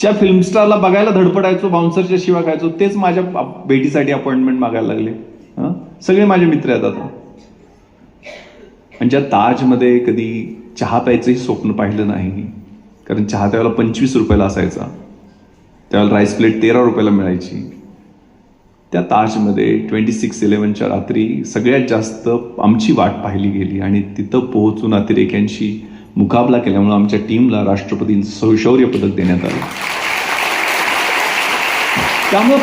ज्या फिल्मस्टारला बघायला धडपडायचो बाउन्सरच्या शिवाय खायचो तेच माझ्या भेटीसाठी अपॉइंटमेंट मागायला लागले. सगळे माझे मित्र आहेत आता. आणि ज्या ताजमध्ये कधी चहा प्यायचंही स्वप्न पाहिलं नाही कारण चहा त्यावेळेला पंचवीस रुपयाला असायचा. त्यावेळेला राईस प्लेट तेरा रुपयाला मिळायची. त्या ताजमध्ये ट्वेंटी सिक्स इलेवनच्या रात्री सगळ्यात जास्त आमची वाट पाहिली गेली आणि तिथं पोहोचून अतिरेक्यांशी मुकाबला केल्यामुळे आमच्या टीमला राष्ट्रपतींचं सौशौर्य पदक देण्यात आलं. त्यामुळं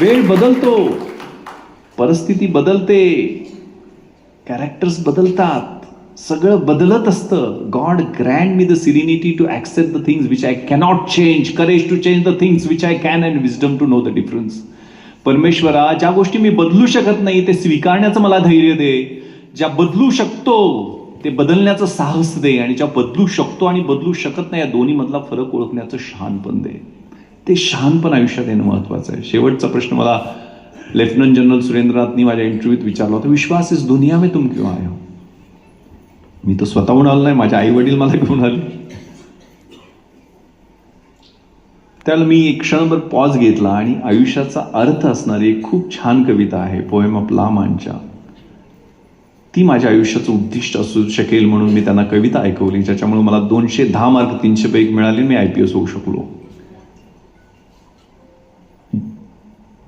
वेळ बदलतो. परिस्थिती बदलते. कॅरेक्टर्स बदलतात. सगळं बदलत असतं. God grand me the सिरिनिटी to accept the things which I cannot change courage to change the things which I can and wisdom to know the difference परमेश्वरा ज्या गोष्टी मी बदलू शकत नाही ते स्वीकारण्याचं मला धैर्य दे. ज्या बदलू शकतो ते बदलण्याचं साहस दे आणि ज्या बदलू शकतो आणि बदलू शकत नाही या दोन्हीमधला फरक ओळखण्याचं शहाणपण दे. ते शहाणपण आयुष्यात येणं महत्वाचं आहे. शेवटचा प्रश्न मला लेफ्टनंट जनरल सुरेंद्रनाथनी माझ्या इंटरव्ह्यूत विचारला होता विश्वास इस दुनिया में तुम क्यों आयो हो? मी तर स्वतःहून आलो नाही माझे आई वडील मला घेऊन आले. त्याला मी एक क्षणभर पॉज घेतला आणि आयुष्याचा अर्थ असणारी एक खूप छान कविता आहे पोएम ऑफ लामांच्या ती माझ्या आयुष्याचं उद्दिष्ट असू शकेल म्हणून मी त्यांना कविता ऐकवली ज्याच्यामुळे मला दोनशे दहा मार्क तीनशे पैकी मिळाले मी आय पी एस होऊ शकलो.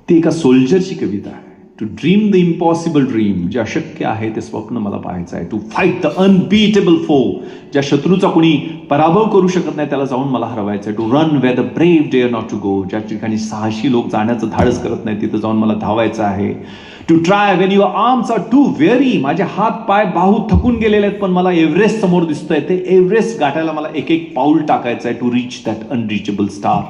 ती एका सोल्जरची कविता आहे. To dream the impossible dream जे अशक्य आहे ते स्वप्न मला पाहायचं आहे. टू फाईट द अनबीटेबल फो ज्या शत्रूचा कोणी पराभव करू शकत नाही त्याला जाऊन मला हरवायचं आहे. To run way the brave dare not to go ज्या ठिकाणी सहाशी लोक जाण्याचं धाडस करत नाही तिथं जाऊन मला धावायचं आहे. To try Wien your arms R to very माझे हात पाय बाहू थकून गेलेले आहेत पण मला एव्हरेस्ट समोर दिसतंय. ते एव्हरेस्ट गाठायला मला एक एक पाऊल टाकायचं आहे to reach that unreachable star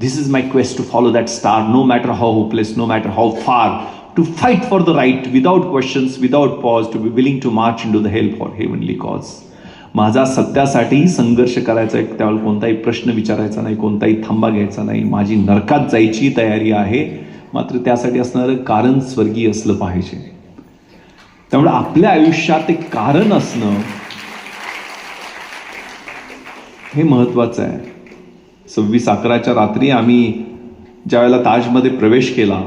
this is my quest to follow that star no matter how hopeless no matter how फार to fight for the right without questions without pause to be willing to March in to the help for heavenly cause माझा सत्यासाठी संघर्ष करायचा आहे त्यावेळेला कोणताही प्रश्न विचारायचा नाही कोणताही थांबा घ्यायचा नाही. माझी नरकात जायची तयारी आहे. मात्र त्यासाठी असणारं कारण स्वर्गीय असलं पाहिजे. त्यामुळे आपल्या आयुष्यात एक कारण असणं हे महत्वाचं आहे. सव्वीस अकराच्या रात्री आम्ही ज्यावेळेला ताजमध्ये प्रवेश केला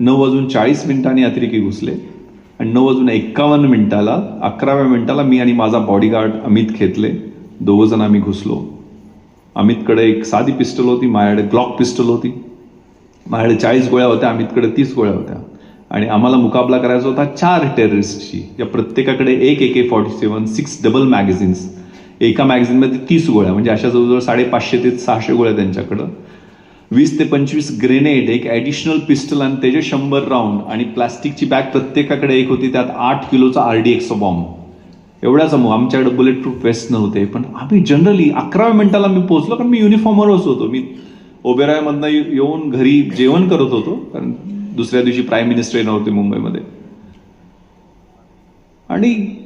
नऊ वाजून चाळीस मिनिटांनी अतिरेकी घुसले आणि नऊ वाजून एक्कावन्न मिनिटाला अकराव्या मिनिटाला मी आणि माझा बॉडीगार्ड अमित खेतले दोघं जण आम्ही घुसलो. अमितकडे एक साधी पिस्टल होती माझ्याकडे ग्लॉक पिस्टल होती. माझ्याकडे चाळीस गोळ्या होत्या आम्ही तिकडे तीस गोळ्या होत्या. आणि आम्हाला मुकाबला करायचा होता चार टेररिस्टची या प्रत्येकाकडे एक ए के फॉर्टी सेवन सिक्स डबल मॅगझिन्स एका मॅगझिनमध्ये तीस गोळ्या. म्हणजे अशा जवळजवळ साडेपाचशे ते सहाशे गोळ्या त्यांच्याकडं. वीस ते पंचवीस ग्रेनेड एक ॲडिशनल पिस्टल आणि त्याचे शंभर राऊंड आणि प्लास्टिकची बॅग प्रत्येकाकडे एक होती त्यात आठ किलोचा आर डी एक्सचा बॉम्ब एवढा मग आमच्याकडे बुलेट प्रूफ वेस्ट नव्हते. पण आम्ही जनरली अकराव्या मिनिटाला मी पोहोचलो कारण मी युनिफॉर्मवरच होतो. मी ओबेरायमधनं येऊन घरी जेवण करत होतो कारण दुसऱ्या दिवशी प्राईम मिनिस्टर येणार होते मुंबईमध्ये. आणि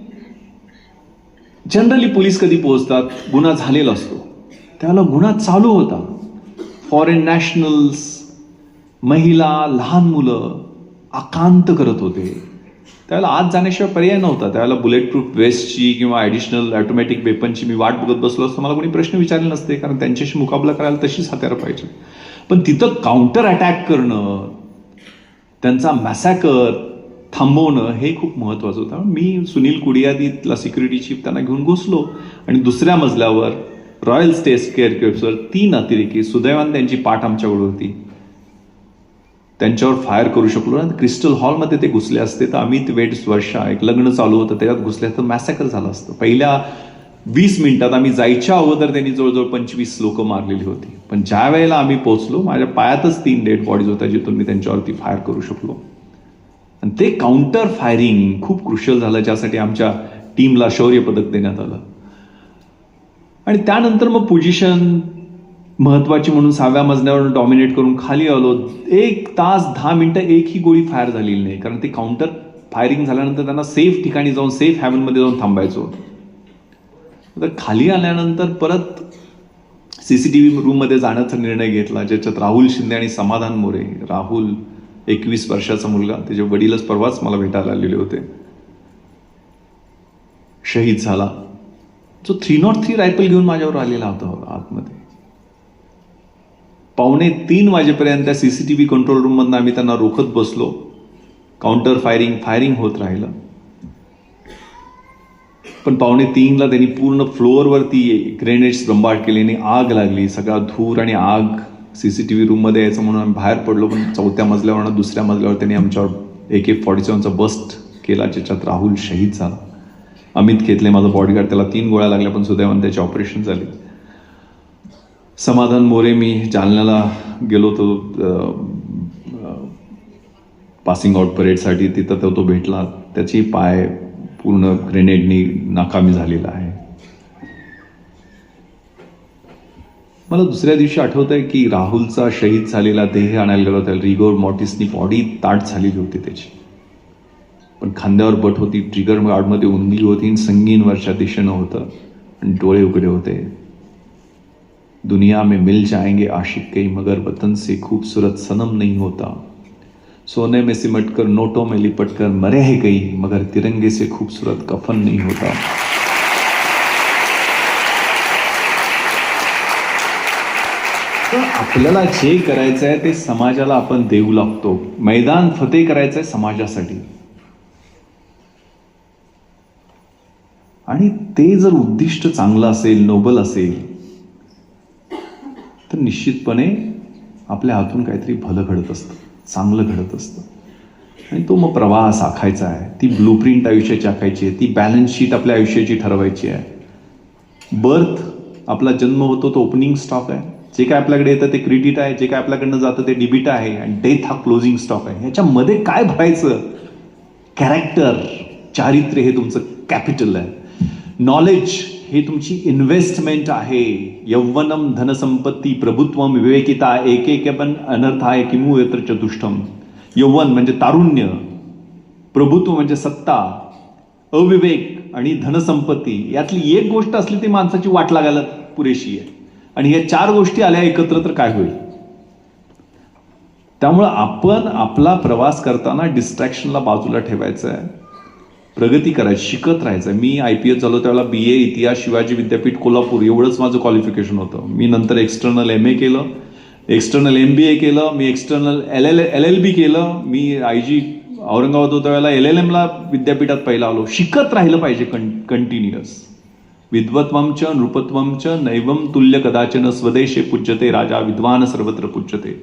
जनरली पोलीस कधी पोहोचतात गुन्हा झालेला असतो. त्याला गुन्हा चालू होता. फॉरेन नॅशनल्स महिला लहान मुलं आकांत करत होते. त्यावेळेला आज जाण्याशिवाय पर्याय नव्हता. त्यावेळेला बुलेट प्रूफ वेस्टची किंवा ॲडिशनल ऑटोमॅटिक वेपनची मी वाट बघत बसलो असतो. मला कोणी प्रश्न विचारले नसते कारण त्यांच्याशी मुकाबला करायला तशीच हत्यारं पाहिजे. पण तिथं काउंटर अटॅक करणं त्यांचा मॅसॅकर थांबवणं हे खूप महत्त्वाचं होतं. मी सुनील कुडियादीतला सिक्युरिटी चीफ त्यांना घेऊन घुसलो आणि दुसऱ्या मजल्यावर रॉयल स्टेस केअर केअर्सवर तीन अतिरेकी सुदैवान त्यांची पाठ आमच्याकडे होती. त्यांच्यावर फायर करू शकलो ना क्रिस्टल हॉलमध्ये ते घुसले असते. तर अमित वेट्स वर्षा एक लग्न चालू होतं त्याच्यात घुसले तर मॅसॅकर झालं असतं. पहिल्या वीस मिनिटात आम्ही जायच्या अगोदर त्यांनी जवळजवळ पंचवीस लोक मारलेली होती. पण ज्या वेळेला आम्ही पोहोचलो माझ्या पायातच तीन डेड बॉडीज होत्या जिथून मी त्यांच्यावरती फायर करू शकलो. आणि ते काउंटर फायरिंग खूप क्रुशल झालं ज्यासाठी आमच्या टीमला शौर्य पदक देण्यात आलं. आणि त्यानंतर मग पोझिशन महत्वाची म्हणून सहाव्या मजल्यावर डॉमिनेट करून खाली आलो. एक तास दहा मिनटं एकही गोळी फायर झालेली नाही. कारण ते काउंटर फायरिंग झाल्यानंतर त्यांना सेफ ठिकाणी जाऊन सेफ हॅवनमध्ये जाऊन थांबायचं. होतं तर खाली आल्यानंतर परत सी सी टी व्ही रूममध्ये जाण्याचा निर्णय घेतला ज्याच्यात राहुल शिंदे आणि समाधान मोरे राहुल एकवीस वर्षाचा मुलगा त्याचे वडीलच परवाच मला भेटायला आलेले होते. शहीद झाला. जो थ्री नॉट थ्री रायफल घेऊन माझ्यावर आलेला होता आतमध्ये. पावणे तीन वाजेपर्यंत त्या C C T V control रूममधनं आम्ही त्यांना रोखत बसलो. काउंटर फायरिंग फायरिंग होत राहिलं. पण पावणे तीनला त्यांनी पूर्ण फ्लोअरवरती ग्रेनेड्स बंबार्ड केल्याने आग लागली. सगळा धूर आणि आग सी सी टी व्ही रूममध्ये यायचं म्हणून आम्ही बाहेर पडलो पण चौथ्या मजल्यावर दुसऱ्या मजल्यावर त्यांनी आमच्यावर एक एक फॉर्टी सेवनचा बस्ट केला ज्याच्यात राहुल शहीद झाला. अमित घेतले माझा बॉडीगार्ड त्याला तीन गोळ्या लागल्या पण सुदैवान त्याचे ऑपरेशन झाले. समाधान मोरे मी जालन्याला गेलो होतो पासिंग आउट परेडसाठी तिथं तो तो भेटला. त्याची पाय पूर्ण ग्रेनेडनी नाकामी झालेला आहे. मला दुसऱ्या दिवशी आठवत आहे की राहुलचा शहीद झालेला देह आणायला गेलो त्याला रिगोर मॉटिसनी बॉडी ताट झालेली होती त्याची. पण खांद्यावर बट होती ट्रिगर गार्डमध्ये उंदी होती आणि संगीन वर्षा दिशेनं होतं. आणि डोळे उघडे होते. दुनिया में मिल जाएंगे आशिक कई मगर वतन से खूबसूरत सनम नहीं होता। सोने में सिमट कर नोटों में लिपट कर मरे है गई मगर तिरंगे से खूबसूरत कफन नहीं होता। तर आपल्याला जे करायचं आहे ते समाजाला आपण देऊ लागतो. मैदान फते करायचं आहे समाजासाठी. आणि ते जर उद्दिष्ट चांगलं असेल नोबल असेल तर निश्चितपणे आपल्या हातून काहीतरी भलं घडत असतं चांगलं घडत असतं. आणि तो मग प्रवाह आखायचा आहे. ती ब्लूप्रिंट आयुष्याची आखायची आहे. ती बॅलन्स शीट आपल्या आयुष्याची ठरवायची आहे. बर्थ आपला जन्म होतो तो ओपनिंग स्टॉक आहे. जे काय आपल्याकडे येतं ते क्रेडिट आहे. जे काय आपल्याकडनं जातं ते डिबिट आहे. आणि डेथ हा क्लोजिंग स्टॉक आहे. ह्याच्यामध्ये काय भरायचं? कॅरेक्टर चारित्र्य हे तुमचं कॅपिटल आहे. नॉलेज हे तुमची इन्व्हेस्टमेंट आहे. यौवनम धनसंपत्ती प्रभुत्वम विवेकिता एक एक पण आहे किमू यत्र चतुष्टम यौवन म्हणजे तारुण्य. प्रभुत्व म्हणजे सत्ता. अविवेक आणि धनसंपत्ती यातली एक गोष्ट असली ती माणसाची वाट लागायला पुरेशी आहे. आणि या चार गोष्टी आल्या एकत्र तर काय होईल? त्यामुळं आपण आपला प्रवास करताना डिस्ट्रॅक्शनला बाजूला ठेवायचं आहे प्रगती करायची शिकत राहायचं. मी आय पी एस झालो त्यावेळेला बी ए इतिहास शिवाजी विद्यापीठ कोल्हापूर एवढंच माझं क्वालिफिकेशन होतं. मी नंतर एक्सटर्नल एम ए केलं एक्सटर्नल एम बी ए केलं मी external L L L L बी केलं. मी आय जी औरंगाबाद होत्या वेळेला एल एल एमला विद्यापीठात पहिला आलो. शिकत राहिलं पाहिजे कं कंटिन्युअस विद्वत्वमच नृपत्वमच नैवम तुल्य कदाचन स्वदेशे पूज्यते राजा विद्वान सर्वत्र पूज्यते.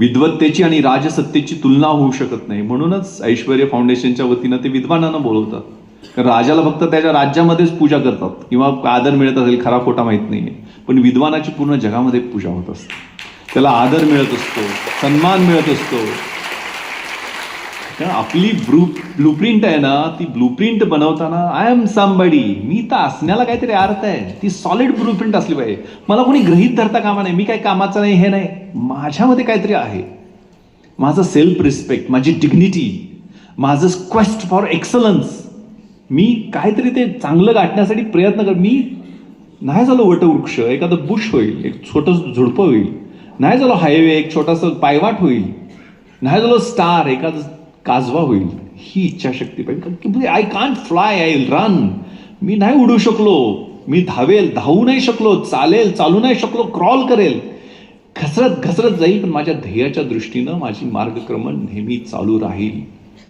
विद्वत्तेची आणि राजसत्तेची तुलना होऊ शकत नाही. म्हणूनच ऐश्वर्य फाउंडेशनच्या वतीनं ते विद्वानांना बोलवतात. कारण राजाला फक्त त्याच्या राज्यामध्येच पूजा करतात. किंवा आदर मिळत असेल खरा खोटा माहीत आहे पण विद्वानाची पूर्ण जगामध्ये पूजा होत असते. त्याला आदर मिळत असतो सन्मान मिळत असतो. कारण आपली ब्लू ब्लूप्रिंट आहे ना ती ब्लूप्रिंट बनवताना आय एम समबडी मी तर असण्याला काहीतरी अर्थ आहे. ती सॉलिड ब्लूप्रिंट असली पाहिजे. मला कोणी गृहीत धरता कामा नाही मी काही कामाचं नाही हे नाही. माझ्यामध्ये काहीतरी आहे. माझं सेल्फ रिस्पेक्ट माझी डिग्निटी माझं क्वेस्ट फॉर एक्सलन्स मी काहीतरी ते चांगलं गाठण्यासाठी प्रयत्न कर मी नाही झालो वटवृक्ष. एखादं बुश होईल. एक छोटंसं झुडपं होईल. नाही झालो हायवे एक छोटासा पायवाट होईल. नाही झालो स्टार एखादं काजवा होईल ही इच्छाशक्ती पाहिजे. I can't fly I run मी नाही उडू शकलो. मी धावेल धावू नाही शकलो. चालेल चालू नाही शकलो. क्रॉल करेल. घसरत घसरत जाईल. पण माझ्या ध्येयाच्या दृष्टीनं माझी मार्गक्रमण नेहमी चालू राहील.